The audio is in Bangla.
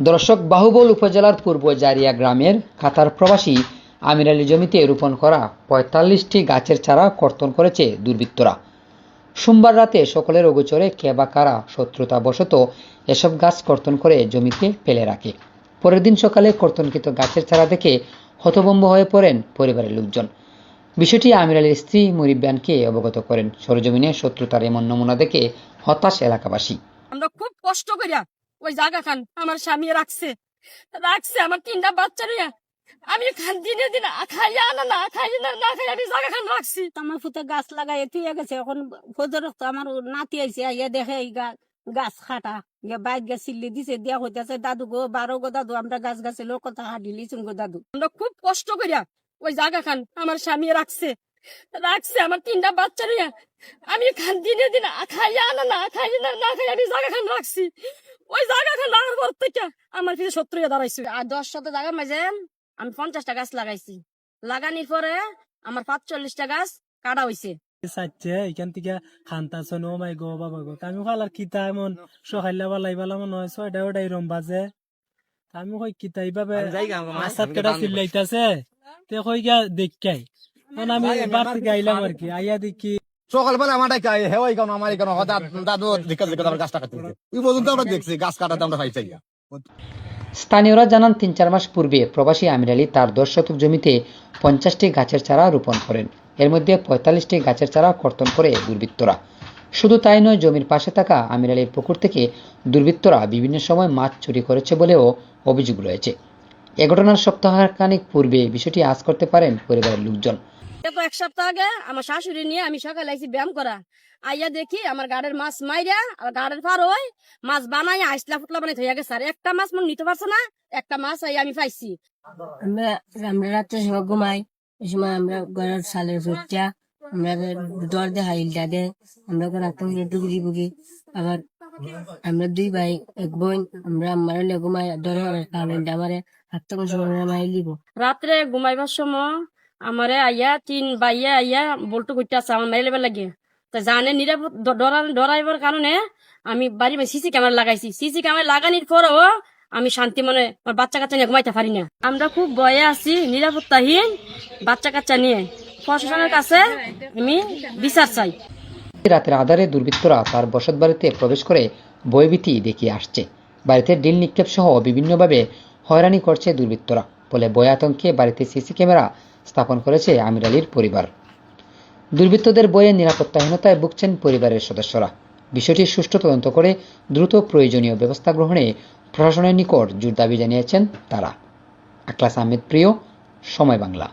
দর্শক বাহুবল উপজেলার পূর্ব জারিয়া গ্রামের কাতার প্রবাসী আমির আলী জমিতে রোপণ করা পঁয়তাল্লিশটি গাছের চারা কর্তন করেছে দুর্বৃত্তরা। সোমবার রাতে সকলের অগোচরে কে বা কারা শত্রুতাবশত এসব গাছ কর্তন করে জমিতে ফেলে রাখে। পরের দিন সকালে কর্তনকৃত গাছের চারা দেখে হতভম্ব হয়ে পড়েন পরিবারের লোকজন। বিষয়টি আমির আলীর স্ত্রী মুরিব্যানকে অবগত করেন। সরজমিনে শত্রুতার এমন নমুনা দেখে হতাশ এলাকাবাসী। আমরা খুব কষ্ট করিয়া ওই জায়গা খান আমার স্বামী রাখছে। রাখছে আমার তিনটা বাচ্চা নিয়ে। আমি খান দিনে দিনে খাইয়া না না খাই না না খাই আমি জায়গা খান রাখছি। আমার ফুতে গাছ লাগাই থুয়ে গেছে এখন ফজর তো আমার নাতি আইছে আইয়া দেখে এই গাছ খাটা। ইয়া বাইক গাছ চিল্লি দিছে দিয়া হইতেছে দাদু গো বারো গো দাদু আমরা গাছ গাছে লোক কথা হাঁটি লিচুন গো দাদু। আমরা খুব কষ্ট করিয়া ওই জায়গা খান আমার স্বামী রাখছে। রাখছে আমার তিনটা বাচ্চা নিয়ে। আমি খান দিনে দিনে খাইয়া না না খাই না না খাই আমি জায়গা খান রাখছি। ওই জায়গা খান রাখার পর থেকে আমার পিছিয়ে শত্রু দাঁড়াইছে। আর দশ শত জায়গা মাঝে আমি পঞ্চাশটা গাছ লাগাইছি। লাগানির পরে আমার পাঁচচল্লিশটা গাছ কাটা হইছে। চাচ্ছে এখান থেকে খান্তাছন ও মাই গো বাবা গো আমি ফালার কিতা এমন? সকাইলা বালাই বালা মনে হয় ছয়টা ওটাই রম বাজে। আমি কই কিতা এইভাবে আসাদ কেটা চিল্লাইতাছে? তে কই গিয়া দেখাই আমি বার থেকে আইলাম আর কি আইয়া দেখি। সকালবেলা আমার হেওয়াই কেন আমার কেন দাদু দিকে দিকে আমরা গাছটা কাটতে ওই পর্যন্ত আমরা দেখছি গাছ কাটাতে আমরা পাইছি স্থানীয়রা জানান তিন চার মাস পূর্বে প্রবাসী আমির আলী তার দশ শতক জমিতে পঞ্চাশটি গাছের চারা রোপণ করেন। এর মধ্যে পঁয়তাল্লিশটি গাছের চারা কর্তন করে দুর্বৃত্তরা। শুধু তাই নয় জমির পাশে থাকা আমির আলীর পুকুর থেকে দুর্বৃত্তরা বিভিন্ন সময় মাছ চুরি করেছে বলেও অভিযোগ রয়েছে। এ ঘটনার সপ্তাহখানিক পূর্বে বিষয়টি আজ করতে পারেন পরিবারের লোকজন। তো এক সপ্তাহ আগে আমার শাশুড়ি নিয়ে আমি সকালে আইছি ব্যায়াম করা। আইয়া দেখি আমার গাড়ের মাছ মাইরা আর গাড়ের পার ওই মাছ বানাই আইসলা ফুটলা বানাই থইয়া গেছে। আর একটা মাছ মনে নিতে পারছে না একটা মাছ আই আমি পাইছি। আমরা আমরা রাত্রে সময় ঘুমাই এই সময় আমরা ঘরের সালের ফুটটা আমরা দর দে হাইলটা দে আমরা রাত্রে ডুগরি বুগি আবার আমরা দুই ভাই এক বোন আমরা আমার ঘুমাই দর কালেন্ডা আমারে হাত সময় মাই লিব রাত্রে ঘুমাইবার সময় আমারে আইয়া তিন বাইয়া আইয়া বলটু করতে আছে আমার মেরে লেবার লাগে। তা জানে নিরাপদ ডরা- ডরাইবার কারণে আমি বাড়ি সিসি ক্যামেরা লাগাইছি। সিসি ক্যামেরা লাগানির পরও আমি শান্তি মনে আমার বাচ্চা কাচ্চা নিয়ে ঘুমাইতে পারি না। আমরা খুব ভয়ে আছি নিরাপত্তাহীন বাচ্চা কাচ্চা নিয়ে। প্রশাসনের কাছে আমি বিচার চাই। রাতের আধারে দুর্বৃত্তরা তার বসতবাড়িতে প্রবেশ করে ভয়ভীতি দেখিয়ে আসছে। বাড়িতে ডিল নিক্ষেপ সহ বিভিন্নভাবে হয়রানি করছে দুর্বৃত্তরা, ফলে ভয় আতঙ্কে বাড়িতে সিসি ক্যামেরা স্থাপন করেছে আমির আলীর পরিবার। দুর্বৃত্তদের বয়ে নিরাপত্তাহীনতায় ভুগছেন পরিবারের সদস্যরা। বিষয়টি সুষ্ঠু তদন্ত করে দ্রুত প্রয়োজনীয় ব্যবস্থা গ্রহণে প্রশাসনের নিকট জোর দাবি জানিয়েছেন তারা। আকলাস আহমেদ প্রিয়, সময় বাংলা।